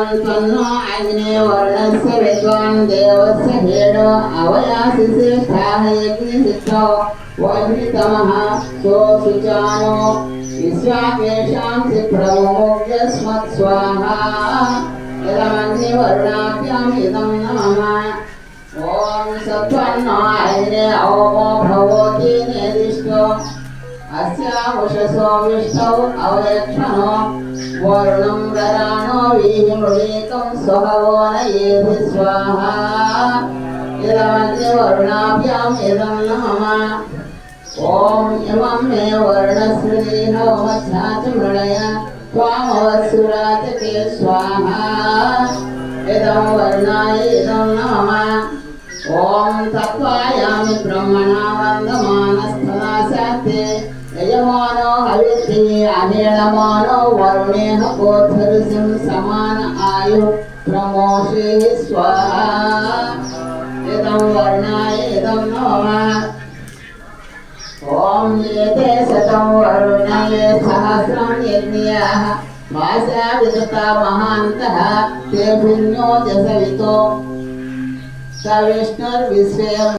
त्वन्नो अग्ने वर्णस्य विद्वान् देवस्य हेडो अवयासिषे ध्यायज्ञसिद्धौ वह्नितमः सोऽसुचानो विश्वाकेषां सिप्रमोग्यस्मत् स्वाहा इदमन्यवर्णाभ्याम् इदं नमः ॐ सत्त्वन्नो अग्ने अवमो भवति निर्दिष्टो अस्या उषसो विष्टौ अवयक्षणो वर्णं ददा वीहिमृळीकं स्वभवो न येभि स्वाहा इदमग्निवरुणाभ्याम् इदं नमः ॐ इमं मे वर्णस्मृतिहवमध्या च मृणय त्वामवत्सुराजके स्वाहा इदं वर्णाय इदं नमः ॐ तत्त्वायामि ब्रह्मणा वन्दमानस्थनाशास्ते यजमानो हविर्भिः अनिलमानो वरुणेह कोथरुसिं समान आयु प्रमोषेः स्वाहा। इदं वर्णाय, इदं नमः। ॐ एते शतं वरुणये, सहस्रं यज्ञाः। भाषा विदता महान्तः, ते भिन्नो जसवितो स विष्णुर्विश्वे